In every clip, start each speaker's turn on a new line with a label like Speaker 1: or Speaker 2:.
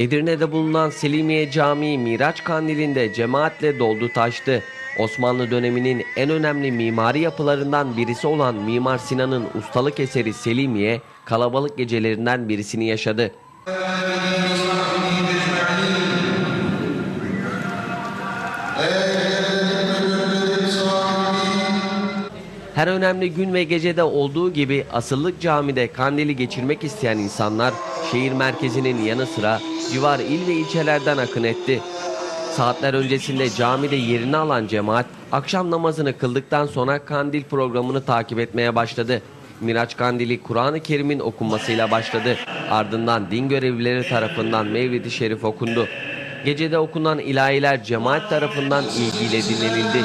Speaker 1: Edirne'de bulunan Selimiye Camii Miraç Kandili'nde cemaatle doldu taştı. Osmanlı döneminin en önemli mimari yapılarından birisi olan Mimar Sinan'ın ustalık eseri Selimiye, kalabalık gecelerinden birisini yaşadı. Her önemli gün ve gecede olduğu gibi asıllık camide kandili geçirmek isteyen insanlar şehir merkezinin yanı sıra civar il ve ilçelerden akın etti. Saatler öncesinde camide yerini alan cemaat akşam namazını kıldıktan sonra kandil programını takip etmeye başladı. Miraç Kandili Kur'an-ı Kerim'in okunmasıyla başladı. Ardından din görevlileri tarafından Mevlid-i Şerif okundu. Gecede okunan ilahiler cemaat tarafından ilgiyle dinlenildi.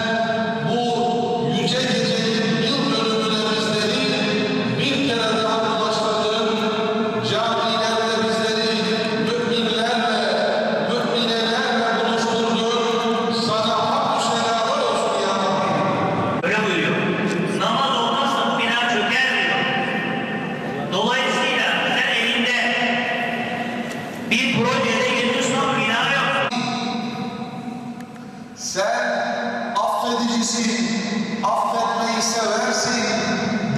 Speaker 2: Affetmeyi seversin.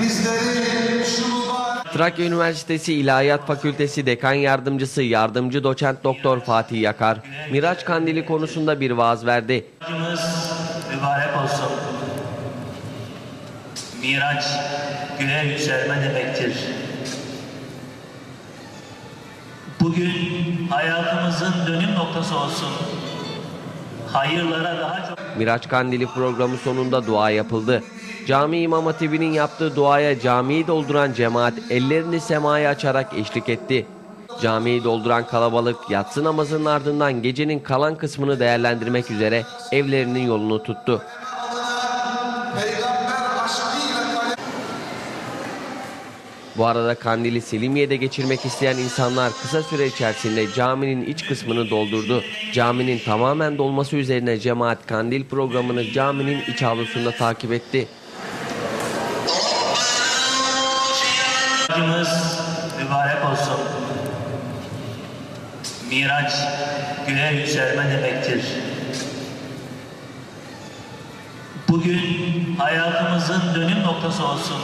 Speaker 2: Bizleri şu mübarek
Speaker 1: Trakya Üniversitesi İlahiyat Fakültesi Dekan Yardımcısı Yardımcı Doçent Doktor Fatih Yakar, Miraç Kandili konusunda bir vaaz verdi.
Speaker 3: Mübarek olsun. Miraç göğe yükselme demektir. Bugün hayatımızın dönüm noktası olsun. Hayırlara daha çok
Speaker 1: Miraç Kandili programı sonunda dua yapıldı. Cami İmam Hatibi'nin yaptığı duaya camiyi dolduran cemaat ellerini semaya açarak eşlik etti. Camiyi dolduran kalabalık yatsı namazının ardından gecenin kalan kısmını değerlendirmek üzere evlerinin yolunu tuttu. Bu arada Kandili Selimiye'de geçirmek isteyen insanlar kısa süre içerisinde caminin iç kısmını doldurdu. Caminin tamamen dolması üzerine cemaat Kandil programını caminin iç avlusunda takip etti.
Speaker 3: Hacımız mübarek olsun. Miraç göğe yükselme demektir. Bugün hayatımızın dönüm noktası olsun.